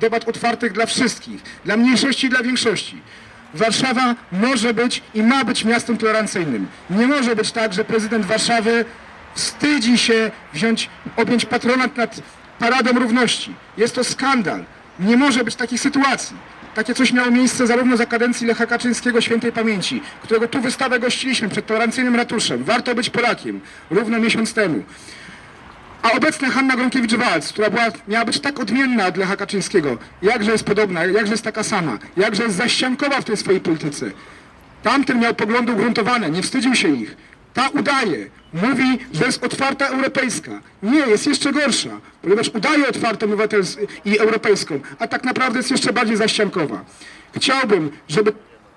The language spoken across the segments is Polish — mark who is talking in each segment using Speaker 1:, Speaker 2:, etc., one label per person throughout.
Speaker 1: debat otwartych dla wszystkich, dla mniejszości i dla większości. Warszawa może być i ma być miastem tolerancyjnym. Nie może być tak, że prezydent Warszawy wstydzi się wziąć, objąć patronat nad Paradą Równości. Jest to skandal. Nie może być takich sytuacji. Takie coś miało miejsce zarówno za kadencji Lecha Kaczyńskiego świętej pamięci, którego tu wystawę gościliśmy przed tolerancyjnym ratuszem. Warto być Polakiem. Równo miesiąc temu. A obecna Hanna Gronkiewicz-Walc, która była, miała być tak odmienna od Lecha Kaczyńskiego, jakże jest podobna, jakże jest taka sama, jakże jest zaściankowa w tej swojej polityce. Tamten miał poglądy ugruntowane, nie wstydził się ich. Ta udaje, mówi, że jest otwarta europejska. Nie, jest jeszcze gorsza, ponieważ udaje otwartą obywatelską i europejską, a tak naprawdę jest jeszcze bardziej zaściankowa. Chciałbym, żeby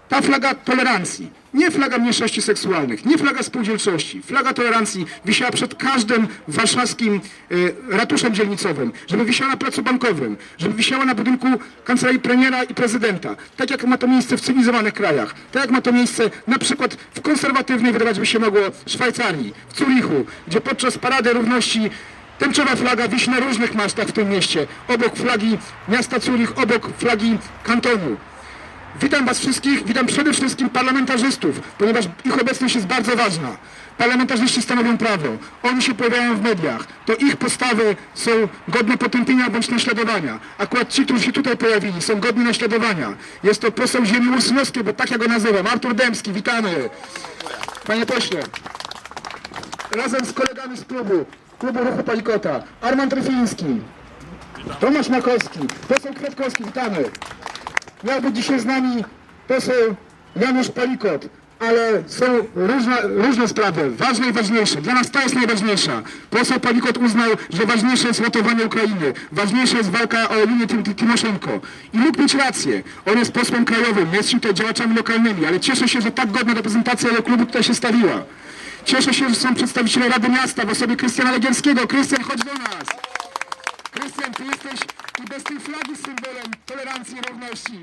Speaker 1: ta flaga tolerancji, nie flaga mniejszości seksualnych, nie flaga spółdzielczości, flaga tolerancji wisiała przed każdym warszawskim y, ratuszem dzielnicowym, żeby wisiała na placu bankowym, żeby wisiała na budynku kancelarii premiera i prezydenta, tak jak ma to miejsce w cywilizowanych krajach, tak jak ma to miejsce na przykład w konserwatywnej, wydawać by się mogło, Szwajcarii, w Zurichu, gdzie podczas Parady Równości Tęczowa flaga wisi na różnych masztach w tym mieście, obok flagi miasta Zurich, obok flagi kantonu. Witam Was wszystkich, witam przede wszystkim parlamentarzystów, ponieważ ich obecność jest bardzo ważna. Parlamentarzyści stanowią prawo, oni się pojawiają w mediach, to ich postawy są godne potępienia bądź naśladowania. Akurat ci, którzy się tutaj pojawili, są godni naśladowania. Jest to poseł ziemi ursynowskiej, bo tak ja go nazywam, Artur Dębski, witamy. Panie pośle, razem z kolegami z klubu, klubu Ruchu Palikota, Armand Ryfiński, Tomasz Makowski, poseł Kwiatkowski, witamy. Miał być dzisiaj z nami poseł Janusz Palikot, ale są różne, różne sprawy, ważne i ważniejsze. Dla nas ta jest najważniejsza. Poseł Palikot uznał, że ważniejsze jest ratowanie Ukrainy, ważniejsza jest walka o linię Tim- Timoszenko. I mógł mieć rację. On jest posłem krajowym, jest tutaj działaczami lokalnymi, ale cieszę się, że tak godna reprezentacja jego klubu tutaj się stawiła. Cieszę się, że są przedstawiciele Rady Miasta w osobie Krystiana Legierskiego. Krystian, chodź do nas! Krystian, ty jesteś i bez tej flagi symbolem tolerancji i równości.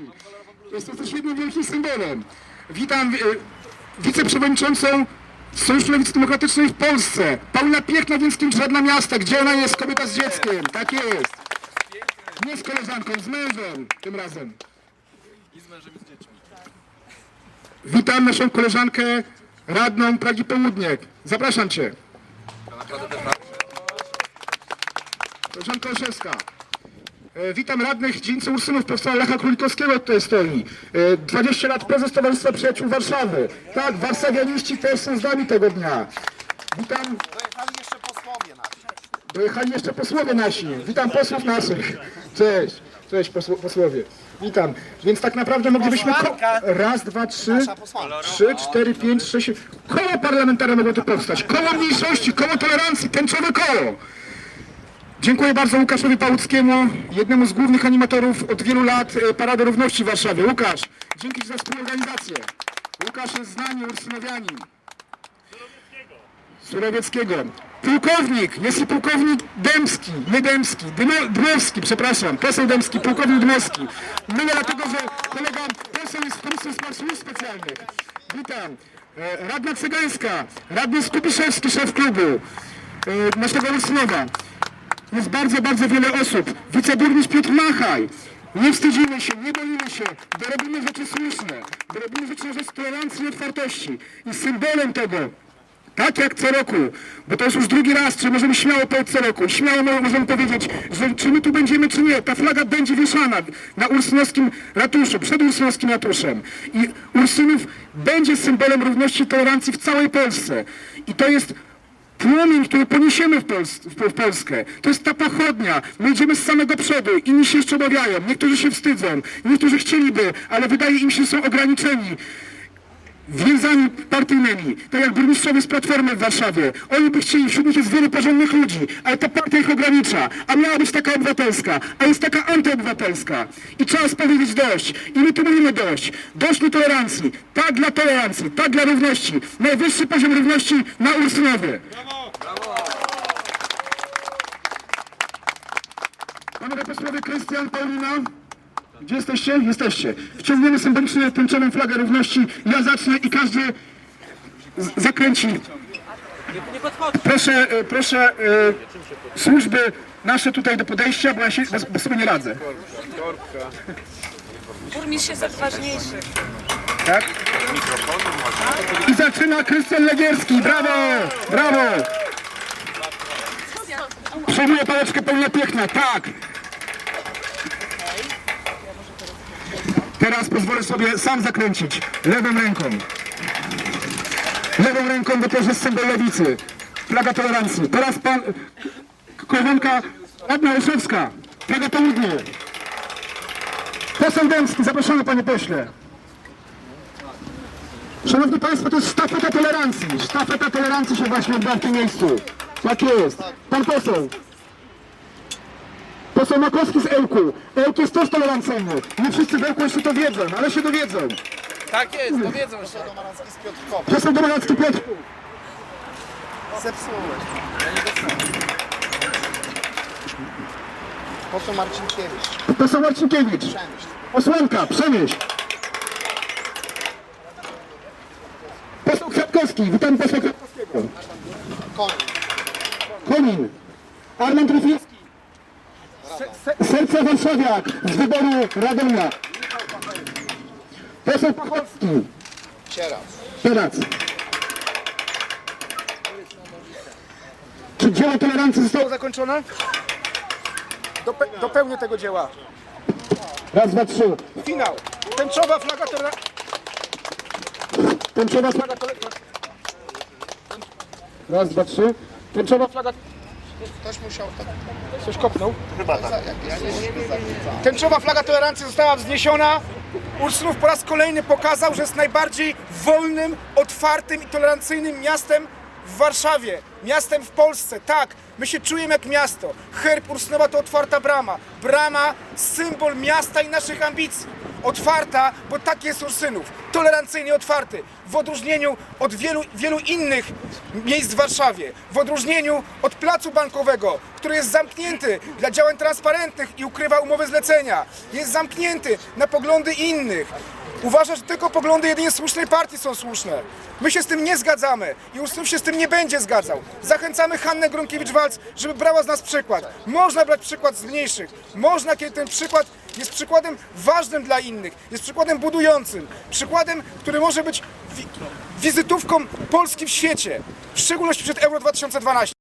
Speaker 1: Jesteś też jednym wielkim symbolem. Witam e, wiceprzewodniczącą Sojuszu Lewicy Demokratycznej w Polsce. Paulina Piechna Więckim Żadna Miasta. Gdzie ona jest? Kobieta z dzieckiem. Tak jest. Nie z koleżanką, z mężem tym razem. Witam naszą koleżankę radną Pragi Południe. Zapraszam Cię. Koleżanka Olszewska. E, Witam radnych dziedzińcy Ursynów, profesora Lecha Królikowskiego tutaj stoi. E, 20 lat prezes Towarzystwa Przyjaciół Warszawy. Tak, warszawianiści też są z nami tego dnia. Witam,
Speaker 2: Dojechali jeszcze posłowie nasi.
Speaker 1: dojechali jeszcze posłowie nasi. Witam posłów naszych. Cześć, cześć posło, posłowie. Witam. Więc tak naprawdę moglibyśmy... Raz, dwa, trzy, trzy, cztery, pięć, sześć... Koło parlamentarne mogło tu powstać. Koło mniejszości, koło tolerancji, tęczowe koło. Dziękuję bardzo Łukaszowi Pałuckiemu, jednemu z głównych animatorów od wielu lat e, Parady Równości w Warszawie. Łukasz, dzięki za współorganizację. Łukasz jest z nami, Ursynowianin. Surowieckiego. Pułkownik, jest i pułkownik Dębski, nie Dębski, Dmowski, przepraszam, poseł Dębski, pułkownik Dmowski. Mylę dlatego, że kolega poseł jest w Komisji Spraw Służb Specjalnych. Witam. E, Radna Cygańska, radny Skupiszewski, szef klubu e, naszego Ursynowa. Jest bardzo, bardzo wiele osób. Wiceburmistrz Piotr Machaj. Nie wstydzimy się, nie boimy się, bo robimy rzeczy słuszne, bo robimy rzeczy na rzecz tolerancji i otwartości. I symbolem tego, tak jak co roku, bo to jest już drugi raz, czy możemy śmiało powiedzieć co roku, śmiało mo- możemy powiedzieć, że czy my tu będziemy, czy nie, ta flaga będzie wieszana na ursynowskim ratuszu, przed ursynowskim ratuszem. I Ursynów będzie symbolem równości i tolerancji w całej Polsce. I to jest płomień, który poniesiemy w, Pols w, Polskę. To jest ta pochodnia. My idziemy z samego przodu. Inni się jeszcze obawiają. Niektórzy się wstydzą. Niektórzy chcieliby, ale wydaje im się, że są ograniczeni więzami partyjnymi, tak jak burmistrzowie z Platformy w Warszawie. Oni by chcieli, wśród nich jest wielu porządnych ludzi, ale ta partia ich ogranicza, a miała być taka obywatelska, a jest taka antyobywatelska. I trzeba powiedzieć dość. I my tu mówimy dość. Dość nietolerancji. Tak dla tolerancji, tak dla równości. Najwyższy poziom równości na Ursynowie. Panowie posłowie Krystian, Paulina, gdzie jesteście? Jesteście. Wciągniemy symbolicznie tęczoną flagę równości. Ja zacznę i każdy zakręci. Proszę, e, proszę e, służby nasze tutaj do podejścia, bo ja się bo, bo sobie nie radzę.
Speaker 3: Burmistrz jest odważniejszy.
Speaker 1: Tak? I zaczyna Krystian Legierski. Brawo! Brawo! Przejmuje pałeczkę pełnia piękna. Tak! Teraz pozwolę sobie sam zakręcić. Lewą ręką. Lewą ręką, jest symbol lewicy. Flaga tolerancji. Teraz pan... Koleżanka Radna Olszewska. Flaga południe. Poseł Dębski, zapraszamy panie pośle. Szanowni Państwo, to jest sztafeta tolerancji. Sztafeta tolerancji się właśnie odbywa w tym miejscu. Tak jest. Pan poseł. Poseł Makowski z Ełku. Ełk jest też tolerancyjny. Nie wszyscy w Ełku jeszcze to wiedzą, ale się dowiedzą.
Speaker 2: Tak jest, dowiedzą się. Domaracki z Piotrkowa.
Speaker 1: Poseł Domanacki Piotr.
Speaker 2: Zepsułeś. Ja nie dostałem. Poseł Marcinkiewicz.
Speaker 1: Poseł Marcinkiewicz.
Speaker 2: Przemyśl.
Speaker 1: Posłanka, Przemyśl. Poseł Kwiatkowski. Witam posła Kwiatkowskiego.
Speaker 2: Koń.
Speaker 1: Konin. Armand Ryfiewski. Serce Warszawiak z wyboru Radomia. Poseł Pachowski.
Speaker 2: Cieras.
Speaker 1: Teraz. Czy dzieło tolerancji zostało zakończone?
Speaker 4: Dope, dopełnię tego dzieła.
Speaker 1: Raz, dwa, trzy.
Speaker 4: Finał. Tęczowa flaga toler...
Speaker 1: Tęczowa flaga. Raz, dwa, trzy. Tęczowa flaga.
Speaker 2: Ktoś musiał tak.
Speaker 4: Coś kopnął.
Speaker 2: Chyba tak. Zachwycają.
Speaker 4: Tęczowa flaga tolerancji została wzniesiona. Ursunów po raz kolejny pokazał, że jest najbardziej wolnym, otwartym i tolerancyjnym miastem w Warszawie. Miastem w Polsce. Tak, my się czujemy jak miasto. Herb Ursunowa to otwarta brama. Brama, symbol miasta i naszych ambicji. Otwarta, bo tak jest Ursynów. Tolerancyjnie otwarty. W odróżnieniu od wielu, wielu innych miejsc w Warszawie. W odróżnieniu od placu bankowego, który jest zamknięty dla działań transparentnych i ukrywa umowy zlecenia. Jest zamknięty na poglądy innych. Uważa, że tylko poglądy jedynie słusznej partii są słuszne. My się z tym nie zgadzamy i Ursynów się z tym nie będzie zgadzał. Zachęcamy Hannę Gronkiewicz-Walc, żeby brała z nas przykład. Można brać przykład z mniejszych. Można, kiedy ten przykład jest przykładem ważnym dla innych, jest przykładem budującym, przykładem, który może być wi- wizytówką Polski w świecie, w szczególności przed Euro 2012.